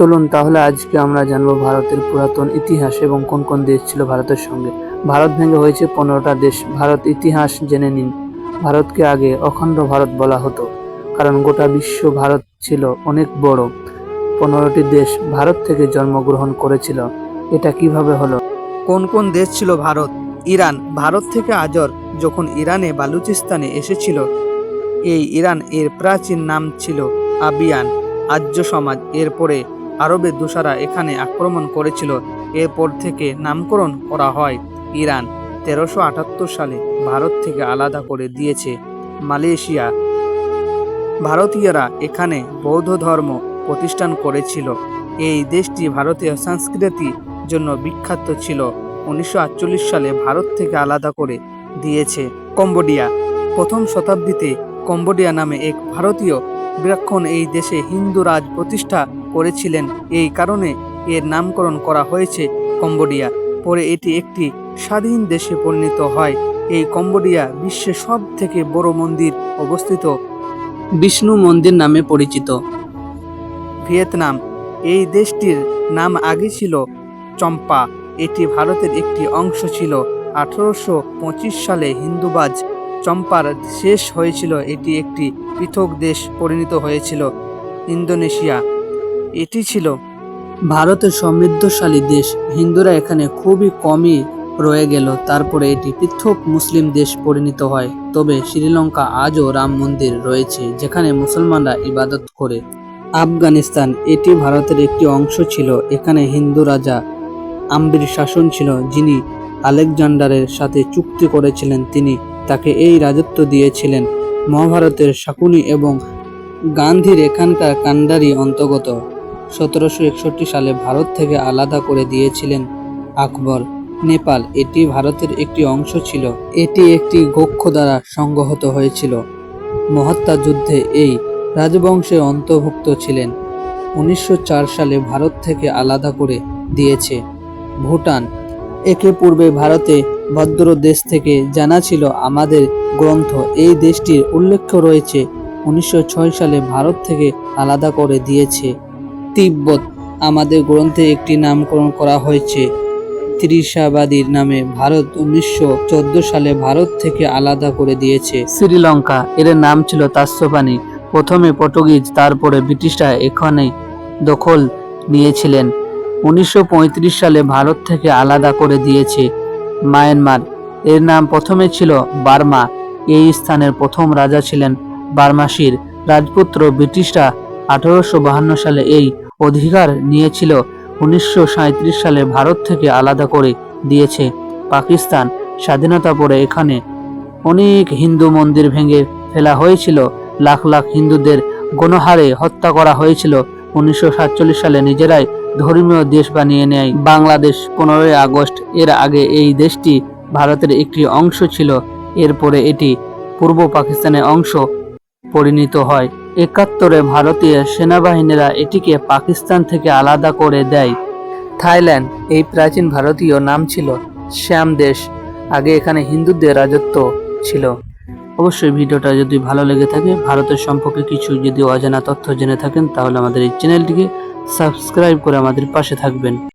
চলুন তাহলে আজকে আমরা জানব ভারতের পুরাতন ইতিহাস এবং কোন কোন দেশ ছিল ভারতের সঙ্গে। ভারত ভেঙে হয়েছে পনেরোটা দেশ। ভারত ইতিহাস জেনে নিন। ভারতকে আগে অখণ্ড ভারত বলা হতো, কারণ গোটা বিশ্ব ভারত ছিল অনেক বড়। পনেরোটি দেশ ভারত থেকে জন্মগ্রহণ করেছিল। এটা কীভাবে হলো? কোন কোন দেশ ছিল ভারত? ইরান। ভারত থেকে আজর যখন ইরানে বালুচিস্তানে এসেছিল, এই ইরান এর প্রাচীন নাম ছিল আবিয়ান। আর্য সমাজ। এরপরে আরবের দোসারা এখানে আক্রমণ করেছিল। এরপর থেকে নামকরণ করা হয় ইরান। তেরোশো আটাত্তর সালে ভারত থেকে আলাদা করে দিয়েছে মালয়েশিয়া। ভারতীয়রা এখানে বৌদ্ধ ধর্ম প্রতিষ্ঠান করেছিল। এই দেশটি ভারতীয় সংস্কৃতির জন্য বিখ্যাত ছিল। উনিশশো আটচল্লিশ সালে ভারত থেকে আলাদা করে দিয়েছে কম্বোডিয়া। প্রথম শতাব্দীতে কম্বোডিয়া নামে এক ভারতীয় বিরাক্ষণ এই দেশে হিন্দু রাজ প্রতিষ্ঠা করেছিলেন। এই কারণে এর নামকরণ করা হয়েছে কম্বোডিয়া। পরে এটি একটি স্বাধীন দেশে পরিণত হয়। এই কম্বোডিয়া বিশ্বের সব থেকে বড় মন্দির অবস্থিত। বিষ্ণু মন্দির নামে পরিচিত। ভিয়েতনাম। এই দেশটির নাম আগে ছিল চম্পা। এটি ভারতের একটি অংশ ছিল। আঠারোশো পঁচিশ সালে হিন্দুবাজ চম্পার শেষ হয়েছিল। এটি একটি পৃথক দেশ পরিণত হয়েছিল। ইন্দোনেশিয়া। এটি ছিল ভারতের সমৃদ্ধশালী দেশ। হিন্দুরা এখানে খুবই কমই রয়ে গেল। তারপরে এটি পৃথক মুসলিম দেশ পরিণত হয়। তবে শ্রীলঙ্কা আজও রাম মন্দির রয়েছে, যেখানে মুসলমানরা ইবাদত করে। আফগানিস্তান, এটি ভারতের একটি অংশ ছিল। এখানে হিন্দু রাজা আম্বির শাসন ছিল, যিনি আলেকজান্ডারের সাথে চুক্তি করেছিলেন। তিনি তাকে এই রাজত্ব দিয়েছিলেন। মহাভারতের শাকুনি এবং গান্ধীর এখানকার কান্ডারি অন্তর্গত। সতেরোশো একষট্টি সালে ভারত থেকে আলাদা করে দিয়েছিলেন আকবর। নেপাল এটি ভারতের একটি অংশ ছিল। এটি একটি গোক্ষ দ্বারা সংগহত হয়েছিল। মহাত্মা যুদ্ধে এই রাজবংশে অন্তর্ভুক্ত ছিলেন। উনিশশো চার সালে ভারত থেকে আলাদা করে দিয়েছে। ভুটান। একে পূর্বে ভারতে ভদ্র দেশ থেকে জানা ছিল আমাদের গ্রন্থ। এই দেশটির উল্লেখ রয়েছে, উনিশশো ছয় সালে ভারত থেকে আলাদা করে দিয়েছে। তিব্বত। আমাদের গ্রন্থে একটি নামকরণ করা হয়েছে। ত্রিশাবাদীর নামে ভারত উনিশশো চোদ্দ সালে ভারত থেকে আলাদা করে দিয়েছে। শ্রীলঙ্কা, এর নাম ছিল তাস্যপানি প্রথমে পর্তুগিজ, তারপরে ব্রিটিশরা এখানে দখল নিয়েছিলেন। উনিশশো পঁয়ত্রিশ সালে ভারত থেকে আলাদা করে দিয়েছে মায়ানমার। এর নাম প্রথমে ছিল বার্মা। এই স্থানের প্রথম রাজা ছিলেন বার্মাসির। রাজপুত্র ব্রিটিশরা আঠারোশো সালে এই অধিকার নিয়েছিল। উনিশশো সাঁইত্রিশ সালে ভারত থেকে আলাদা করে দিয়েছে পাকিস্তান। স্বাধীনতা পরে এখানে অনেক হিন্দু মন্দির ভেঙে ফেলা হয়েছিল। লাখ লাখ হিন্দুদের গণহারে হত্যা করা হয়েছিল। উনিশশো সাতচল্লিশ সালে নিজেরাই ধর্মীয় দেশ বানিয়ে নেয়। বাংলাদেশ পনেরোই আগস্ট এর আগে এই দেশটি ভারতের একটি অংশ ছিল। এরপরে এটি পূর্ব পাকিস্তানের অংশ পরিণত হয়। একাত্তরে ভারতীয় সেনাবাহিনীরা এটিকে পাকিস্তান থেকে আলাদা করে দেয়। থাইল্যান্ড, এই প্রাচীন ভারতীয় নাম ছিল শ্যাম দেশ। আগে এখানে হিন্দুদের রাজত্ব ছিল। অবশ্যই ভিডিওটা যদি ভালো লেগে থাকে, ভারতের সম্পর্কে কিছু যদি অজানা তথ্য জেনে থাকেন, তাহলে আমাদের এই চ্যানেলটিকে সাবস্ক্রাইব করে আমাদের পাশে থাকবেন।